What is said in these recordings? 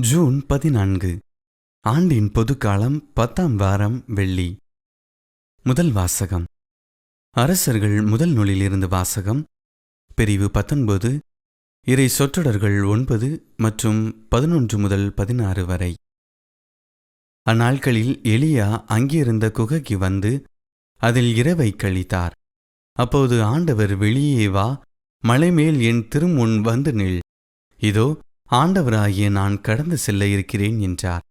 June பதினான்கு ஆண்டின் பொதுக்காலம் பத்தாம் வாரம் வெள்ளி. முதல் வாசகம். அரசர்கள் முதல் நூலிலிருந்து வாசகம். பிரிவு பத்தொன்பது இறை சொற்றொடர்கள் ஒன்பது மற்றும் பதினொன்று முதல் பதினாறு வரை. அந்நாட்களில் எலியா அங்கிருந்த குகைக்கு வந்து அதில் இரவை கழித்தார். அப்போது ஆண்டவர் வெளியே வா மலைமேல் என் திருமுன் வந்து நில். இதோ ஆண்டவராகிய நான் கடந்து செல்ல இருக்கிறேன் என்றார்.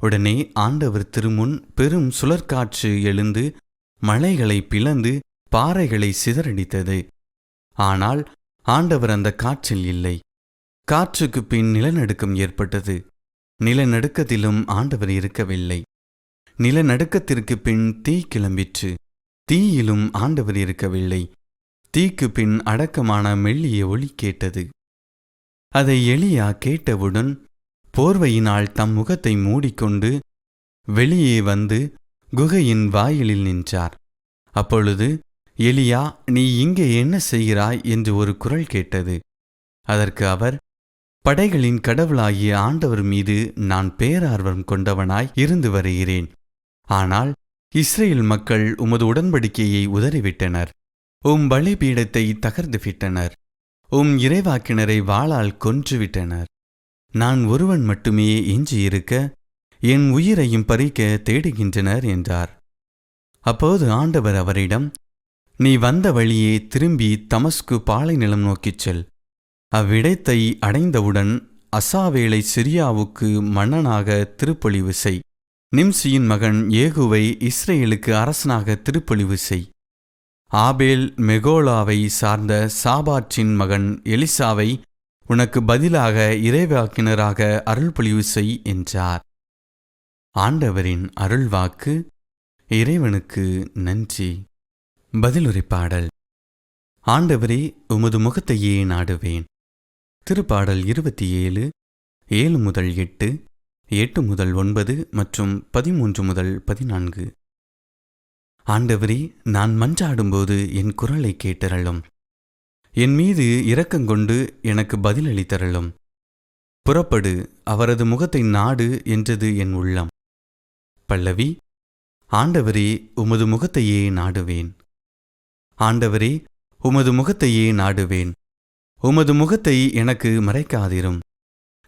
உடனே ஆண்டவர் திருமுன் பெரும் சுழற்காற்று எழுந்து மலைகளை பிளந்து பாறைகளை சிதறடித்தது. ஆனால் ஆண்டவர் அந்த காற்றில் இல்லை. காற்றுக்கு பின் நிலநடுக்கம் ஏற்பட்டது. நிலநடுக்கத்திலும் ஆண்டவர் இருக்கவில்லை. நிலநடுக்கத்திற்கு பின் தீ கிளம்பிற்று. தீயிலும் ஆண்டவர் இருக்கவில்லை. தீக்கு பின் அடக்கமான மெல்லிய ஒளி கேட்டது. அதை எலியா கேட்டவுடன் போர்வையினால் தம் முகத்தை மூடிக்கொண்டு வெளியே வந்து குகையின் வாயிலில் நின்றார். அப்பொழுது எலியா நீ இங்கே என்ன செய்கிறாய்? என்று ஒரு குரல் கேட்டது. அதற்கு அவர் படைகளின் கடவுளாகிய ஆண்டவர் மீது நான் பேரார்வம் கொண்டவனாய் இருந்து வருகிறேன். ஆனால் இஸ்ரேல் மக்கள் உமது உடன்படிக்கையை உதறிவிட்டனர். உம் பலிபீடத்தை தகர்ந்துவிட்டனர் உம் இறைவாக்கினரை வாளால் கொன்றுவிட்டனர். நான் ஒருவன் மட்டுமே எஞ்சியிருக்க என் உயிரையும் பறிக்க தேடுகின்றனர் என்றார். அப்போது ஆண்டவர் அவரிடம் நீ வந்த வழியே திரும்பி தமஸ்கு பாலை நிலம் நோக்கிச் செல். அவ்விடத்தை அடைந்தவுடன் அசாவேலை சிரியாவுக்கு மன்னனாக திருப்பொழிவு செய். நிம்சியின் மகன் ஏகுவை இஸ்ரேலுக்கு அரசனாக திருப்பொழிவு செய். ஆபேல் மெகோலாவை சார்ந்த சாபாற்றின் மகன் எலிசாவை உனக்கு பதிலாக இறைவாக்கினராக அருள்பொழிவு செய் என்றார். ஆண்டவரின் அருள்வாக்கு இறைவனுக்கு நன்றி. பதிலுரை பாடல். ஆண்டவரே உமது முகத்தையே நாடுவேன். திருப்பாடல் இருபத்தி ஏழு ஏழு முதல் எட்டு எட்டு முதல் ஒன்பது மற்றும் பதிமூன்று முதல் பதினான்கு. ஆண்டவரே நான் மன்றாடும்போது என் குரலை கேட்டரலும் என் மீது இரக்கங்கொண்டு எனக்கு பதிலளித்தரலும் புறப்படு அவரது முகத்தை நாடு என்றது என் உள்ளம். பல்லவி ஆண்டவரே உமது முகத்தையே நாடுவேன். ஆண்டவரே உமது முகத்தையே நாடுவேன். உமது முகத்தை எனக்கு மறைக்காதிரும்.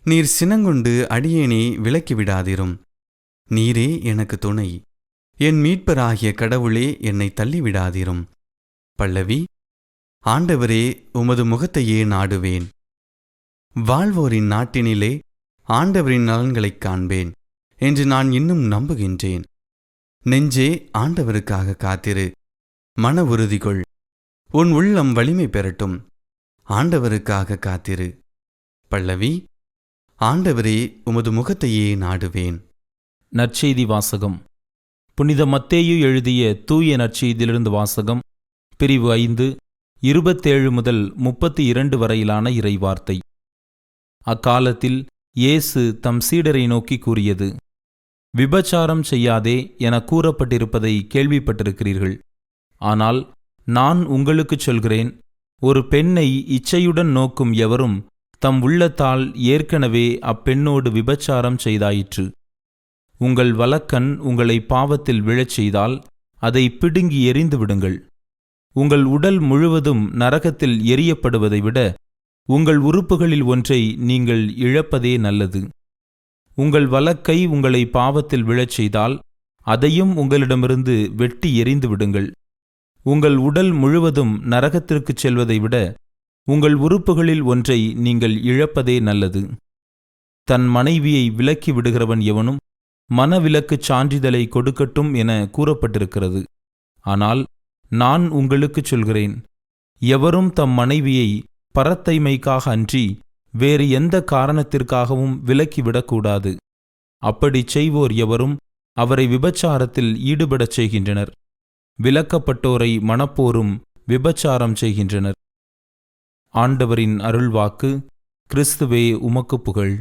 நீர் சினங்கொண்டு அடியேனே விலக்கிவிடாதிரும். நீரே எனக்கு துணை. என் மீட்பராகிய கடவுளே என்னை தள்ளிவிடாதிரும். பல்லவி ஆண்டவரே உமது முகத்தையே நாடுவேன். வாழ்வோரின் நாட்டினிலே ஆண்டவரின் நலன்களைக் காண்பேன் என்று நான் இன்னும் நம்புகின்றேன். நெஞ்சே ஆண்டவருக்காக காத்திரு. மன உறுதி கொள் உன் உள்ளம் வலிமை பெறட்டும். ஆண்டவருக்காக காத்திரு. பல்லவி ஆண்டவரே உமது முகத்தையே நாடுவேன். நற்செய்தி வாசகம். புனித மத்தேயு எழுதிய தூய நற்செய்தியிலிருந்து வாசகம் பிரிவு ஐந்து இருபத்தேழு முதல் முப்பத்தி இரண்டு வரையிலான இறைவார்த்தை. அக்காலத்தில் இயேசு தம் சீடரை நோக்கி கூறியது விபச்சாரம் செய்யாதே என கூறப்பட்டிருப்பதை கேள்விப்பட்டிருக்கிறீர்கள். ஆனால் நான் உங்களுக்குச் சொல்கிறேன் ஒரு பெண்ணை இச்சையுடன் நோக்கும் எவரும் தம் உள்ளத்தால் ஏற்கனவே அப்பெண்ணோடு விபச்சாரம் செய்தாயிற்று. உங்கள் வலக்கண் உங்களை பாவத்தில் விழச் செய்தால் அதை பிடுங்கி எறிந்து விடுங்கள். உங்கள் உடல் முழுவதும் நரகத்தில் எரியப்படுவதை விட உங்கள் உறுப்புகளில் ஒன்றை நீங்கள் இழப்பதே நல்லது. உங்கள் வலக்கை உங்களை பாவத்தில் விழச் செய்தால் அதையும் உங்களிடமிருந்து வெட்டி எறிந்து விடுங்கள். உங்கள் உடல் முழுவதும் நரகத்திற்குச் செல்வதை விட உங்கள் உறுப்புகளில் ஒன்றை நீங்கள் இழப்பதே நல்லது. தன் மனைவியை விலக்கி விடுகிறவன் எவனும் மனவிலக்குச் சான்றிதழை கொடுக்கட்டும் என கூறப்பட்டிருக்கிறது. ஆனால் நான் உங்களுக்குச் சொல்கிறேன் எவரும் தம் மனைவியை பரத்தைமைக்காக அன்றி வேறு எந்த காரணத்திற்காகவும் விலக்கிவிடக்கூடாது அப்படிச் செய்வோர் எவரும் அவரை விபச்சாரத்தில் ஈடுபடச் செய்கின்றனர். விலக்கப்பட்டோரை மணப்போரும் விபச்சாரம் செய்கின்றனர். ஆண்டவரின் அருள்வாக்கு கிறிஸ்துவே உமக்கு புகழ்.